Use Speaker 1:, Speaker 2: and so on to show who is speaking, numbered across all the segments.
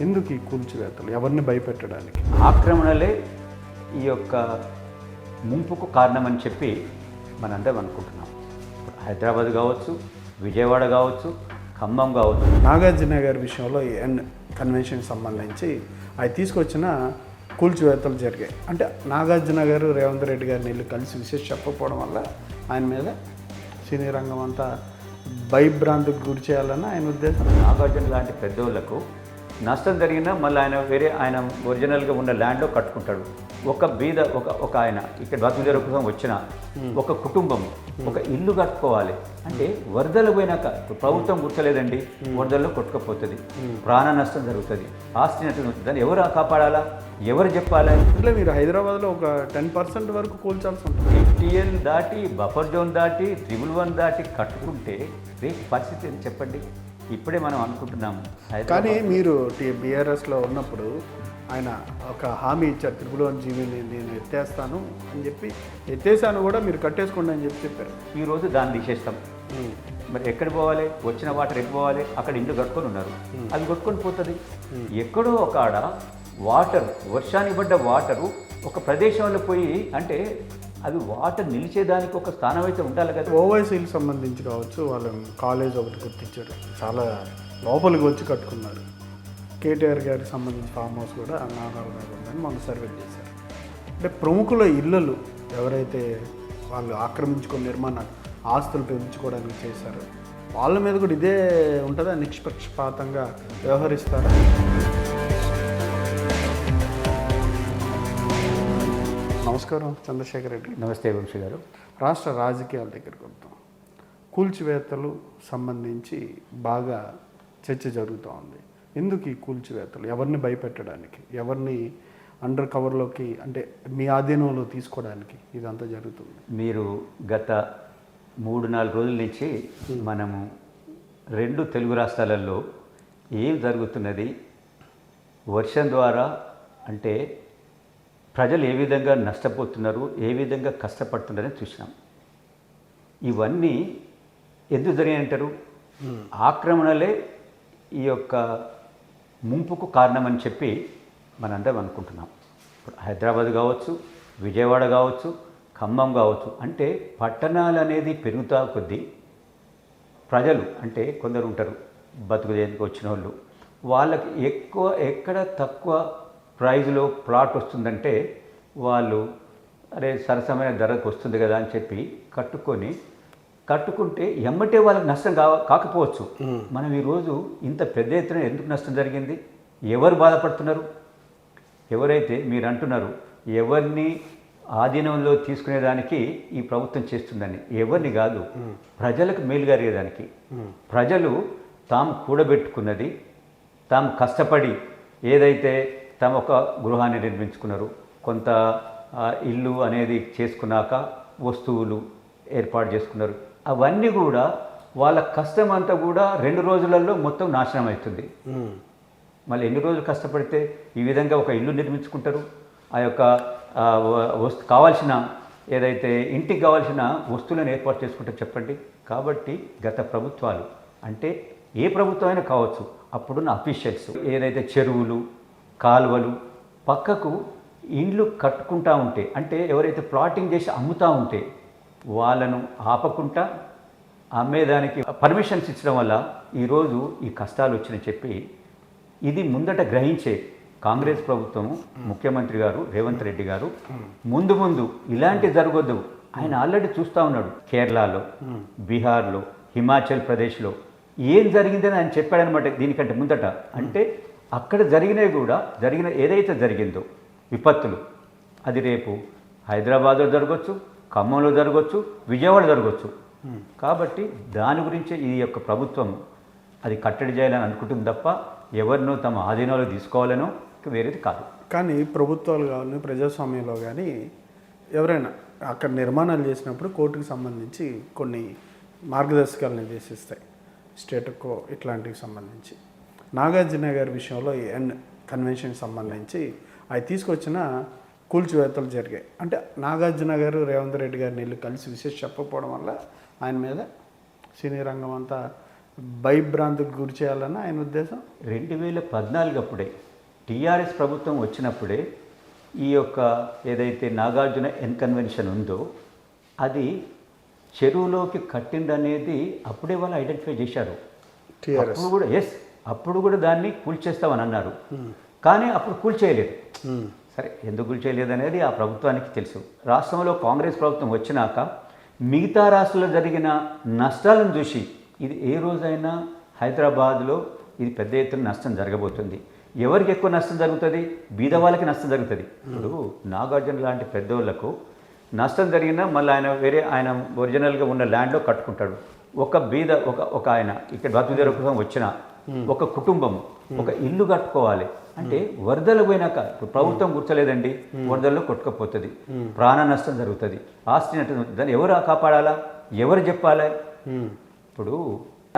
Speaker 1: ఎందుకు ఈ కూల్చివేతలు? ఎవరిని భయపెట్టడానికి?
Speaker 2: ఆక్రమణలే ఈ యొక్క ముంపుకు కారణమని చెప్పి మనందరం అనుకుంటున్నాం. హైదరాబాద్ కావచ్చు విజయవాడ కావచ్చు ఖమ్మం కావచ్చు.
Speaker 1: నాగార్జున గారి విషయంలో ఈ ఎన్ కన్వెన్షన్కి సంబంధించి అవి తీసుకొచ్చిన కూల్చివేతలు జరిగాయి. అంటే నాగార్జున గారు రేవంత్ రెడ్డి గారిని వెళ్ళి కలిసి విశేష చెప్పకపోవడం వల్ల ఆయన మీద సినీ రంగం అంతా భయభ్రాంతికి గురి చేయాలని ఆయన ఉద్దేశం.
Speaker 2: నాగార్జున లాంటి పెద్దోళ్ళకు నష్టం జరిగినా మళ్ళీ ఆయన వేరే ఆయన ఒరిజినల్గా ఉన్న ల్యాండ్లో కట్టుకుంటాడు. ఒక బీద ఒక ఒక ఆయన ఇక్కడ బతుకుదేరు కోసం వచ్చిన ఒక కుటుంబం ఒక ఇల్లు కట్టుకోవాలి. అంటే వరదలు పోయినాక ప్రభుత్వం గుర్తలేదండి వరదల్లో కొట్టుకుపోతుంది. ప్రాణ నష్టం జరుగుతుంది. ఆస్తి నష్టం జరుగుతుంది. దాన్ని ఎవరు కాపాడాలా? ఎవరు చెప్పాలి?
Speaker 1: అంటే మీరు హైదరాబాద్లో ఒక టెన్ పర్సెంట్ వరకు కూల్చాల్సి ఉంటుంది.
Speaker 2: ఎఫ్టీఎల్ దాటి బఫర్ జోన్ దాటి త్రిబుల్ వన్ దాటి కట్టుకుంటే రేపు పరిస్థితి చెప్పండి? ఇప్పుడే మనం అనుకుంటున్నాము హైదరాబాద్
Speaker 1: కానీ మీరు బీఆర్ఎస్లో ఉన్నప్పుడు ఆయన ఒక హామీ ఇచ్చారు త్రిపుల వన్ జీవీని నేను ఎత్తేస్తాను అని చెప్పి ఎత్తేసాను కూడా మీరు కట్టేసుకోండి అని చెప్పి చెప్పారు.
Speaker 2: ఈరోజు దాన్ని తీసేస్తాం. మరి ఎక్కడ పోవాలి? వచ్చిన వాటర్ ఎక్కడ పోవాలి? అక్కడ ఇండ్లు కట్టుకొని ఉన్నారు. అది కొట్టుకొని పోతుంది. ఎక్కడో ఒక ఆడ వాటర్ వర్షానికి పడ్డ వాటరు ఒక ప్రదేశంలో పోయి అంటే అది వాటర్ నిలిచేదానికి ఒక స్థానం అయితే ఉండాలి కదా.
Speaker 1: ఓవైసీలు సంబంధించి కావచ్చు వాళ్ళ కాలేజ్ ఒకటి గుర్తించారు. చాలా లోపలికి వచ్చి కట్టుకున్నారు. కేటీఆర్ గారికి సంబంధించి ఫామ్ హౌస్ కూడా నాగాలు ఉందని మనం సర్వే చేశారు. అంటే ప్రముఖుల ఇళ్ళలు ఎవరైతే వాళ్ళు ఆక్రమించుకున్న నిర్మాణ ఆస్తులు పెంచుకోవడానికి చేశారు వాళ్ళ మీద కూడా ఇదే ఉంటుందా నిష్పక్షపాతంగా వ్యవహరిస్తారా? నమస్కారం చంద్రశేఖర్ రెడ్డి.
Speaker 2: నమస్తే వంశీ గారు.
Speaker 1: రాష్ట్ర రాజకీయాల దగ్గరికి వద్దాం. కూల్చివేతలు సంబంధించి బాగా చర్చ జరుగుతూ ఉంది. ఎందుకు ఈ కూల్చివేతలు? ఎవరిని భయపెట్టడానికి? ఎవరిని అండర్ కవర్లోకి అంటే మీ ఆధీనంలో తీసుకోవడానికి ఇదంతా జరుగుతుంది.
Speaker 2: మీరు గత మూడు నాలుగు రోజుల నుంచి మనము రెండు తెలుగు రాష్ట్రాలలో ఏం జరుగుతున్నది? వర్షం ద్వారా అంటే ప్రజలు ఏ విధంగా నష్టపోతున్నారు ఏ విధంగా కష్టపడుతున్నారని చూసినాం. ఇవన్నీ ఎందుకు జరిగాయంటారు? ఆక్రమణలే ఈ యొక్క ముంపుకు కారణమని చెప్పి మనందరం అనుకుంటున్నాం. ఇప్పుడు హైదరాబాద్ కావచ్చు విజయవాడ కావచ్చు ఖమ్మం కావచ్చు అంటే పట్టణాలు అనేది పెరుగుతా కొద్దీ ప్రజలు అంటే కొందరు ఉంటారు బతుకు దేనికి వచ్చిన వాళ్ళు వాళ్ళకి ఎక్కువ ఎక్కడ తక్కువ ప్రైజ్లో ప్లాట్ వస్తుందంటే వాళ్ళు అరే సరసమైన ధరకు వస్తుంది కదా అని చెప్పి కట్టుకొని కట్టుకుంటే ఎమ్మటే వాళ్ళకి నష్టం కా కాకపోవచ్చు. మనం ఈరోజు ఇంత పెద్ద ఎత్తున ఎందుకు నష్టం జరిగింది? ఎవరు బాధపడుతున్నారు? ఎవరైతే మీరు అంటున్నారు ఎవరిని ఆధీనంలో తీసుకునేదానికి ఈ ప్రభుత్వం చేస్తుందని ఎవరిని కాదు ప్రజలకు మేలు జరిగేదానికి. ప్రజలు తాము కూడబెట్టుకున్నది తాము కష్టపడి ఏదైతే తమ ఒక గృహాన్ని నిర్మించుకున్నారు. కొంత ఇల్లు అనేది చేసుకున్నాక వస్తువులు ఏర్పాటు చేసుకున్నారు. అవన్నీ కూడా వాళ్ళ కష్టం అంతా కూడా రెండు రోజులలో మొత్తం నాశనం అవుతుంది. మళ్ళీ ఎన్ని రోజులు కష్టపడితే ఈ విధంగా ఒక ఇల్లు నిర్మించుకుంటారు? ఆ యొక్క వస్తు కావాల్సిన ఏదైతే ఇంటికి కావాల్సిన వస్తువులను ఏర్పాటు చేసుకుంటారు చెప్పండి? కాబట్టి గత ప్రభుత్వాలు అంటే ఏ ప్రభుత్వం అయినా కావచ్చు అప్పుడున్న అఫీషియల్స్ ఏదైతే చెరువులు కాలువలు పక్కకు ఇండ్లు కట్టుకుంటా ఉంటే అంటే ఎవరైతే ప్లాటింగ్ చేసి అమ్ముతూ ఉంటే వాళ్ళను ఆపకుండా అమ్మేదానికి పర్మిషన్స్ ఇచ్చడం వల్ల ఈరోజు ఈ కష్టాలు వచ్చినాయి చెప్పి ఇది ముందట గ్రహించే కాంగ్రెస్ ప్రభుత్వం ముఖ్యమంత్రి గారు రేవంత్ రెడ్డి గారు ముందు ముందు ఇలాంటి జరగొద్దు. ఆయన ఆల్రెడీ చూస్తూ ఉన్నాడు. కేరళలో బీహార్లో హిమాచల్ ప్రదేశ్లో ఏం జరిగిందని ఆయన చెప్పాడనమాట దీనికంటే ముందట. అంటే అక్కడ జరిగినవి కూడా జరిగిన ఏదైతే జరిగిందో విపత్తులు అది రేపు హైదరాబాద్లో జరగవచ్చు ఖమ్మంలో జరగవచ్చు విజయవాడ జరగవచ్చు కాబట్టి దాని గురించే ఈ యొక్క ప్రభుత్వం అది కట్టడి చేయాలని అనుకుంటుంది తప్ప ఎవరినో తమ ఆధీనంలో తీసుకోవాలనో వేరేది కాదు.
Speaker 1: కానీ ప్రభుత్వాలు కానీ ప్రజాస్వామ్యంలో కానీ ఎవరైనా అక్కడ నిర్మాణాలు చేసినప్పుడు కోర్టుకు సంబంధించి కొన్ని మార్గదర్శకాలు నిర్దేశిస్తాయి. స్టేటుకో ఇట్లాంటివి సంబంధించి. నాగార్జున గారి విషయంలో ఎన్ కన్వెన్షన్కి సంబంధించి అవి తీసుకొచ్చిన కూల్చివేతలు జరిగాయి. అంటే నాగార్జున గారు రేవంత్ రెడ్డి గారిని వెళ్ళి కలిసి విశేష చెప్పకపోవడం వల్ల ఆయన మీద సినీ రంగం అంతా భయభ్రాంతికి గురి చేయాలని ఆయన ఉద్దేశం?
Speaker 2: రెండు వేల పద్నాలుగు అప్పుడే టీఆర్ఎస్ ప్రభుత్వం వచ్చినప్పుడే ఈ యొక్క ఏదైతే నాగార్జున ఎన్కన్వెన్షన్ ఉందో అది చెరువులోకి కట్టిందనేది అప్పుడే వాళ్ళు ఐడెంటిఫై చేశారు. అప్పుడు కూడా ఎస్ అప్పుడు కూడా దాన్ని కూల్చేస్తామని అన్నారు. కానీ అప్పుడు కూల్చేయలేదు. సరే ఎందుకు కూల్చేయలేదు అనేది ఆ ప్రభుత్వానికి తెలుసు. రాష్ట్రంలో కాంగ్రెస్ ప్రభుత్వం వచ్చినాక మిగతా రాష్ట్రాల్లో జరిగిన నష్టాలను చూసి ఇది ఏ రోజైనా హైదరాబాద్లో ఇది పెద్ద ఎత్తున నష్టం జరగబోతుంది. ఎవరికి ఎక్కువ నష్టం జరుగుతుంది? బీద వాళ్ళకి నష్టం జరుగుతుంది. ఇప్పుడు నాగార్జున లాంటి పెద్దోళ్ళకు నష్టం జరిగినా మళ్ళీ ఆయన వేరే ఆయన ఒరిజినల్గా ఉన్న ల్యాండ్లో కట్టుకుంటాడు. ఒక బీద ఒక ఒక ఆయన ఇక్కడ బతుకుదేర కోసం వచ్చిన ఒక కుటుంబం ఒక ఇల్లు కట్టుకోవాలి. అంటే వరదలు పోయినాక ఇప్పుడు ప్రభుత్వం గుర్తలేదండి వరదల్లో కొట్టుకపోతుంది. ప్రాణ నష్టం జరుగుతుంది. ఆస్తి నష్టం దాన్ని ఎవరు కాపాడాలా? ఎవరు చెప్పాలి? ఇప్పుడు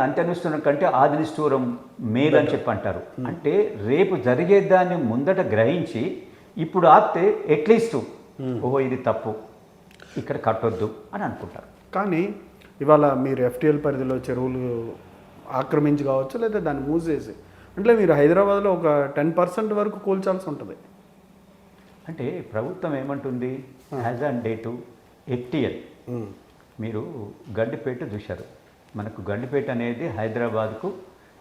Speaker 2: అంత్యనిష్ఠూరం కంటే ఆదినిష్ఠూరం మేలు అని చెప్పి అంటారు అంటే రేపు జరిగే దాన్ని ముందట గ్రహించి ఇప్పుడు ఆపితే అట్లీస్ట్ ఓహో ఇది తప్పు. ఇక్కడ కట్టొద్దు అని అనుకుంటారు.
Speaker 1: కానీ ఇవాళ మీరు ఎఫ్టీఎల్ పరిధిలో చెరువులు ఆక్రమించి కావచ్చు లేదా దాన్ని మూసేసి. అంటే మీరు హైదరాబాద్లో ఒక టెన్ పర్సెంట్ వరకు కూల్చాల్సి ఉంటుంది.
Speaker 2: అంటే ప్రభుత్వం ఏమంటుంది? యాజ్ ఆన్ డేటు ఎఫ్టిఎల్ మీరు గండిపేట చూశారు. మనకు గండిపేట అనేది హైదరాబాద్కు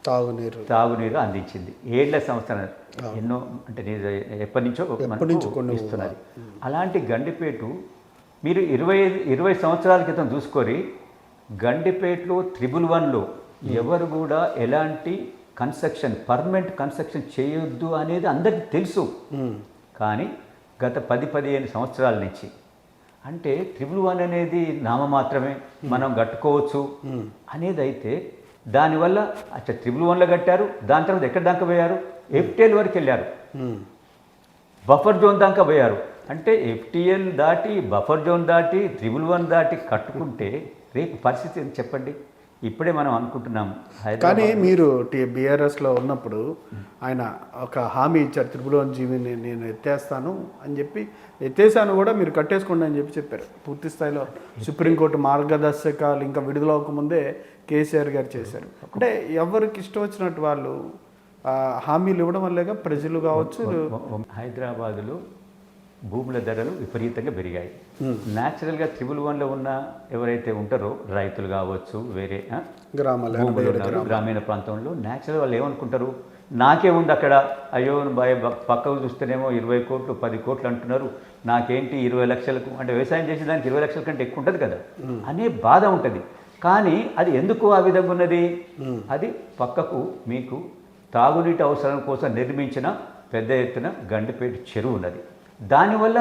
Speaker 1: తాగునీరు.
Speaker 2: తాగునీరు అందించింది. ఏళ్ళ సంవత్సరం ఎన్నో అంటే నేను ఎప్పటి నుంచో ఇస్తున్నది. అలాంటి గండిపేటు మీరు ఇరవై ఇరవై సంవత్సరాల క్రితం చూసుకొని గండిపేటలో త్రిబుల్ వన్లో ఎవరు కూడా ఎలాంటి కన్స్ట్రక్షన్ పర్మనెంట్ కన్స్ట్రక్షన్ చేయొద్దు అనేది అందరికీ తెలుసు. కానీ గత పది పదిహేను సంవత్సరాల నుంచి అంటే త్రిబుల్ వన్ అనేది నామమాత్రమే మనం కట్టుకోవచ్చు అనేది అయితే దానివల్ల అచ్చా త్రిబుల్ వన్లో కట్టారు దాని తర్వాత ఎక్కడ దాకా పోయారు? ఎఫ్టెల్ వరకు వెళ్ళారు. బఫర్ జోన్ దాకా పోయారు. అంటే ఎఫ్టిఎల్ దాటి బఫర్ జోన్ దాటి త్రిబుల్ వన్ దాటి కట్టుకుంటే రేపు పరిస్థితి ఏంటి చెప్పండి? ఇప్పుడే మనం అనుకుంటున్నాం
Speaker 1: కానీ మీరు టీ బీఆర్ఎస్లో ఉన్నప్పుడు ఆయన ఒక హామీ ఇచ్చారు త్రిపులోని జీవిని నేను ఎత్తేస్తాను అని చెప్పి ఎత్తేసాను కూడా మీరు కట్టేసుకోండి అని చెప్పి చెప్పారు. పూర్తి స్థాయిలో సుప్రీంకోర్టు మార్గదర్శకాలు ఇంకా విడుదల అవ్వకముందే కేసీఆర్ గారు చేశారు. అంటే ఎవరికి ఇష్టం వచ్చినట్టు వాళ్ళు హామీలు ఇవ్వడం వల్లేగా ప్రజలు కావచ్చు
Speaker 2: హైదరాబాదులో భూముల ధరలు విపరీతంగా పెరిగాయి. న్యాచురల్గా త్రిబుల్ వన్లో ఉన్న ఎవరైతే ఉంటారో రైతులు కావచ్చు వేరే
Speaker 1: గ్రామాలు
Speaker 2: గ్రామీణ ప్రాంతంలో న్యాచురల్ వాళ్ళు ఏమనుకుంటారు? నాకే ఉంది అక్కడ. అయ్యో భయ పక్కకు చూస్తేనేమో ఇరవై కోట్లు పది కోట్లు అంటున్నారు. నాకేంటి ఇరవై లక్షలకు? అంటే వ్యవసాయం చేసే దానికి ఇరవై లక్షల కంటే ఎక్కువ ఉంటుంది కదా. అనే బాధ ఉంటుంది. కానీ అది ఎందుకు ఆ విధంగా ఉన్నది? అది పక్కకు మీకు తాగునీటి అవసరం కోసం నిర్మించిన పెద్ద ఎత్తున గండిపేట చెరువు ఉన్నది. దానివల్ల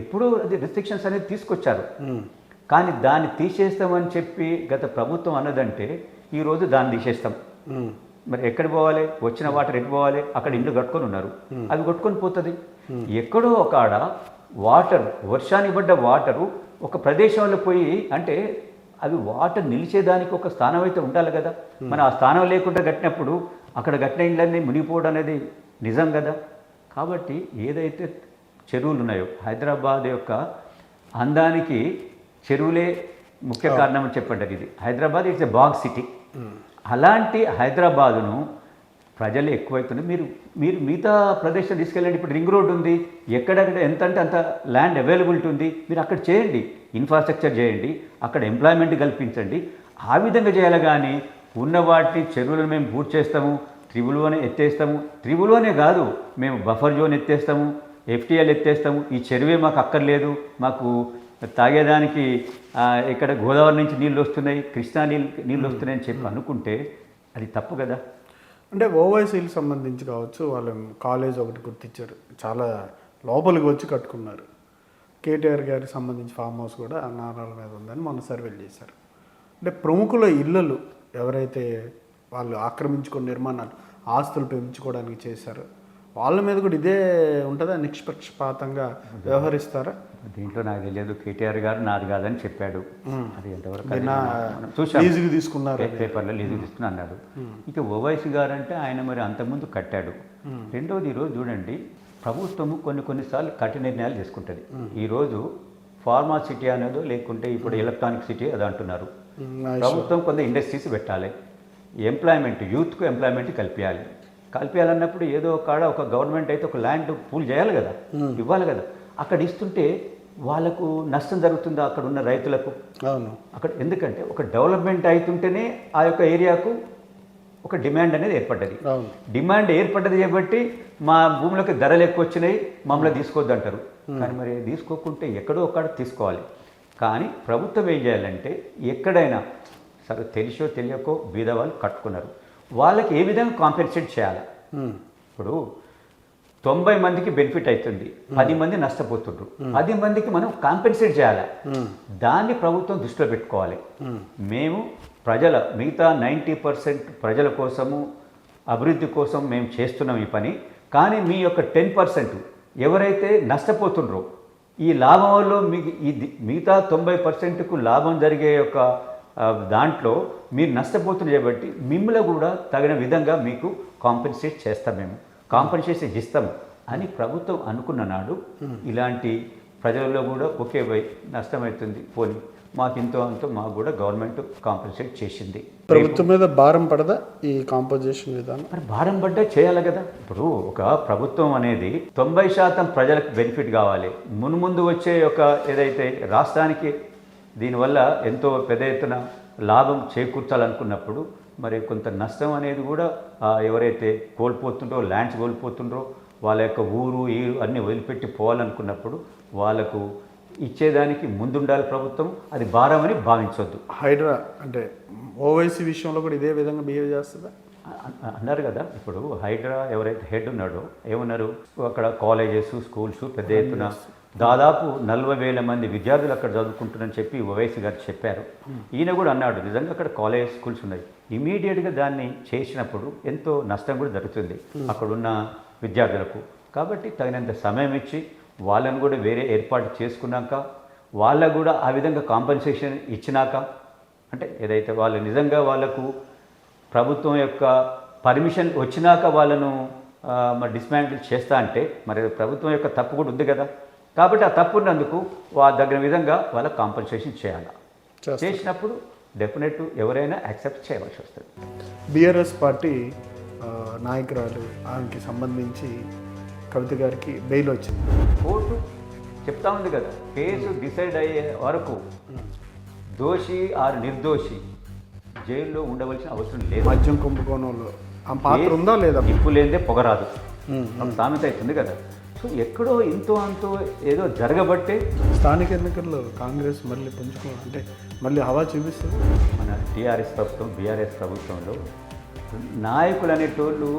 Speaker 2: ఎప్పుడూ అది రిస్ట్రిక్షన్స్ అనేది తీసుకొచ్చారు. కానీ దాన్ని తీసేస్తామని చెప్పి గత ప్రభుత్వం అన్నదంటే ఈరోజు దాన్ని తీసేస్తాం. మరి ఎక్కడ పోవాలి? వచ్చిన వాటర్ ఎటు పోవాలి? అక్కడ ఇల్లు కట్టుకొని ఉన్నారు. అవి కొట్టుకొని పోతుంది. ఎక్కడో ఒక ఆడ వాటర్ వర్షానికి పడ్డ వాటరు ఒక ప్రదేశంలో పోయి అంటే అవి వాటర్ నిలిచేదానికి ఒక స్థానం అయితే ఉండాలి కదా. మన ఆ స్థానం లేకుండా కట్టినప్పుడు అక్కడ కట్టిన ఇళ్ళన్నీ మునిగిపోవడం అనేది నిజం కదా. కాబట్టి ఏదైతే చెరువులు ఉన్నాయో హైదరాబాద్ యొక్క అందానికి చెరువులే ముఖ్య కారణం అని చెప్పంటారు ఇది. Hyderabad it's a big city. అలాంటి హైదరాబాదును ప్రజలు ఎక్కువైతున్నారు. మీరు మీరు మిగతా ప్రదేశం తీసుకెళ్ళండి. ఇప్పుడు రింగ్ రోడ్ ఉంది. ఎక్కడెక్కడ ఎంత అంటే అంత ల్యాండ్ అవైలబిలిటీ ఉంది. మీరు అక్కడ చేయండి. ఇన్ఫ్రాస్ట్రక్చర్ చేయండి. అక్కడ ఎంప్లాయ్మెంట్ కల్పించండి. ఆ విధంగా చేయాలి కానీ ఉన్న వాటిని చెరువులను మేము పూర్తి చేస్తాము. త్రిబుల్లోనే ఎత్తేస్తాము. త్రిబుల్లోనే కాదు. మేము బఫర్ జోన్ ఎత్తేస్తాము. ఎఫ్టీఎల్ ఎత్తేస్తాము. ఈ చెరువే మాకు అక్కర్లేదు. మాకు తాగేదానికి ఇక్కడ గోదావరి నుంచి నీళ్ళు వస్తున్నాయి. కృష్ణా నీళ్ళు నీళ్ళు వస్తున్నాయని చెప్పి అనుకుంటే అది తప్పు కదా?
Speaker 1: అంటే ఓవైసీలకు సంబంధించి కావచ్చు వాళ్ళ కాలేజ్ ఒకటి గుర్తించారు చాలా లోపలికి వచ్చి కట్టుకున్నారు. కేటీఆర్ గారికి సంబంధించి ఫామ్ హౌస్ కూడా నారాల మీద ఉందని మొన్న సర్వేలు చేశారు. అంటే ప్రముఖుల ఇళ్ళలు ఎవరైతే వాళ్ళు ఆక్రమించుకున్న నిర్మాణాలు ఆస్తులు పెంచుకోవడానికి చేశారు వాళ్ళ మీద కూడా ఇదే ఉంటుందా? నిష్పక్షపాతంగా వ్యవహరిస్తారా?
Speaker 2: దీంట్లో నాకు తెలియదు. కేటీఆర్ గారు నాది కాదని చెప్పాడు. అది ఎంతవరకు
Speaker 1: లీజుకి తీసుకున్నారు
Speaker 2: పేపర్లో లీజు తీసుకుని అన్నాడు. ఇక ఓవైసీ గారు అంటే ఆయన మరి అంతకుముందు కట్టాడు. రెండోది ఈరోజు చూడండి ప్రభుత్వము కొన్ని కొన్నిసార్లు కఠిన నిర్ణయాలు తీసుకుంటుంది ఈరోజు ఫార్మా సిటీ అనేదో లేకుంటే ఇప్పుడు ఎలక్ట్రానిక్ సిటీ అది అంటున్నారు. ప్రభుత్వం కొంత ఇండస్ట్రీస్ పెట్టాలి. ఎంప్లాయ్మెంట్ యూత్కు ఎంప్లాయ్మెంట్ కల్పించాలి కల్పించాలన్నప్పుడు ఏదో కాడ ఒక గవర్నమెంట్ అయితే ఒక ల్యాండ్ పూల్ చేయాలి కదా ఇవ్వాలి కదా. అక్కడ ఇస్తుంటే వాళ్ళకు నష్టం జరుగుతుందా అక్కడ ఉన్న రైతులకు?
Speaker 1: అవును.
Speaker 2: అక్కడ ఎందుకంటే ఒక డెవలప్మెంట్ అవుతుంటేనే ఆ యొక్క ఏరియాకు ఒక డిమాండ్ అనేది ఏర్పడ్డది. డిమాండ్ ఏర్పడ్డది కాబట్టి మా భూములకు ధరలు ఎక్కువ వచ్చినాయి మమ్మల్ని తీసుకోవద్దు అంటారు కానీ మరి తీసుకోకుంటే ఎక్కడో ఒక్కడ తీసుకోవాలి. కానీ ప్రభుత్వం ఏం చేయాలంటే ఎక్కడైనా సరే తెలిసో తెలియకో బీద వాళ్ళు కట్టుకున్నారు. వాళ్ళకి ఏ విధంగా కాంపెన్సేట్ చేయాలి. ఇప్పుడు తొంభై మందికి బెనిఫిట్ అవుతుంది పది మంది నష్టపోతుండ్రు. పది మందికి మనం కాంపెన్సేట్ చేయాలి? దాన్ని ప్రభుత్వం దృష్టిలో పెట్టుకోవాలి. మేము ప్రజల మిగతా నైంటీ పర్సెంట్ ప్రజల కోసము అభివృద్ధి కోసం మేము చేస్తున్నాం ఈ పని. కానీ మీ యొక్క టెన్ పర్సెంట్ ఎవరైతే నష్టపోతుండ్రో ఈ లాభంలో మీ ఈ ది- మిగతా తొంభై పర్సెంట్కు లాభం జరిగే యొక్క దాంట్లో మీరు నష్టపోతున్నారు కాబట్టి మిమ్మల్ని కూడా తగిన విధంగా మీకు కాంపెన్సేట్ చేస్తాం మేము. కాంపెన్సేషన్ ఇస్తాం అని ప్రభుత్వం అనుకున్న నాడు ఇలాంటి ప్రజల్లో కూడా ఒకే వై నష్టమవుతుంది. పోనీ మాకు ఇంతో అంతో మాకు కూడా గవర్నమెంట్ కాంపెన్సేట్ చేసింది.
Speaker 1: ప్రభుత్వం మీద భారం పడదా ఈ కాంపోజిషన్ విధానం?
Speaker 2: మరి భారం పడ్డా చేయాలి కదా. ఇప్పుడు ఒక ప్రభుత్వం అనేది తొంభై శాతం ప్రజలకు బెనిఫిట్ కావాలి. మున్ముందు వచ్చే ఒక ఏదైతే రాష్ట్రానికి దీనివల్ల ఎంతో పెద్ద ఎత్తున లాభం చేకూర్చాలనుకున్నప్పుడు మరి కొంత నష్టం అనేది కూడా ఎవరైతే కోల్పోతుండ్రో ల్యాండ్స్ కోల్పోతుండ్రో వాళ్ళ యొక్క ఊరు ఈరు అన్నీ వదిలిపెట్టి పోవాలనుకున్నప్పుడు వాళ్ళకు ఇచ్చేదానికి ముందుండాలి ప్రభుత్వం. అది భారం అని భావించవద్దు
Speaker 1: హైడ్రా అంటే ఓవైసీ విషయంలో కూడా ఇదే విధంగా బిహేవ్ చేస్తుందా?
Speaker 2: అన్నారు కదా ఇప్పుడు హైడ్రా ఎవరైతే హెడ్ ఉన్నాడో ఏమన్నారు? అక్కడ కాలేజెస్ స్కూల్స్ పెద్ద ఎత్తున దాదాపు నలభై వేల మంది విద్యార్థులు అక్కడ చదువుకుంటున్నారని చెప్పి ఓవైసీ గారు చెప్పారు. ఈయన కూడా అన్నాడు నిజంగా అక్కడ కాలేజ్ స్కూల్స్ ఉన్నాయి. ఇమీడియట్గా దాన్ని చేసినప్పుడు ఎంతో నష్టం కూడా జరుగుతుంది అక్కడున్న విద్యార్థులకు. కాబట్టి తగినంత సమయం ఇచ్చి వాళ్ళని కూడా వేరే ఏర్పాటు చేసుకున్నాక వాళ్ళకు కూడా ఆ విధంగా కాంపన్సేషన్ ఇచ్చినాక అంటే ఏదైతే వాళ్ళు నిజంగా వాళ్ళకు ప్రభుత్వం యొక్క పర్మిషన్ వచ్చినాక వాళ్ళను మరి డిస్మాంటిల్ చేస్తా అంటే మరి ప్రభుత్వం యొక్క తప్పు కూడా ఉంది కదా. కాబట్టి ఆ తప్పు ఉన్నందుకు వాళ్ళ దగ్గర విధంగా వాళ్ళకి కాంపన్సేషన్ చేయాలి. చేసినప్పుడు డెఫినెట్ ఎవరైనా యాక్సెప్ట్ చేయవలసి వస్తుంది.
Speaker 1: బీఆర్ఎస్ పార్టీ నాయకురాలు ఆమెకి సంబంధించి కవిత గారికి బెయిల్ వచ్చింది.
Speaker 2: కోర్టు చెప్తా ఉంది కదా కేసు డిసైడ్ అయ్యే వరకు దోషి ఆర్ నిర్దోషి జైల్లో ఉండవలసిన అవసరం లేదు.
Speaker 1: మద్యం కుంభకోణంలో. పాత్ర ఉందా లేదా?
Speaker 2: నిప్పు లేదే పొగరాదు. సామెత అవుతుంది కదా. సో ఎక్కడో ఇంతో అంతో ఏదో జరగబట్టే
Speaker 1: స్థానిక ఎన్నికల్లో కాంగ్రెస్ మళ్ళీ పుంజుకో అంటే మళ్ళీ హవా చూపిస్తుంది.
Speaker 2: మన టీఆర్ఎస్ ప్రభుత్వం బీఆర్ఎస్ ప్రభుత్వంలో నాయకులు అనేటోళ్ళు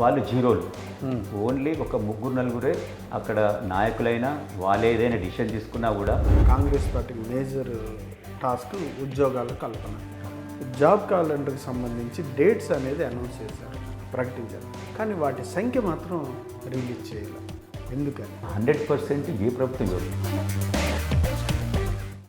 Speaker 2: వాళ్ళు జీరోలు. ఓన్లీ ఒక ముగ్గురు నలుగురే అక్కడ నాయకులైనా వాళ్ళు ఏదైనా డిసిషన్ తీసుకున్నా కూడా
Speaker 1: కాంగ్రెస్ పార్టీ మేజర్ టాస్క్ ఉద్యోగాల కల్పన. జాబ్ క్యాలెండర్కి సంబంధించి డేట్స్ అనేది అనౌన్స్ చేశారు ప్రకటించారు. కానీ వాటి సంఖ్య మాత్రం రిలీజ్ చేయాలి ఎందుకని?
Speaker 2: హండ్రెడ్ పర్సెంట్ ఏ ప్రభుత్వం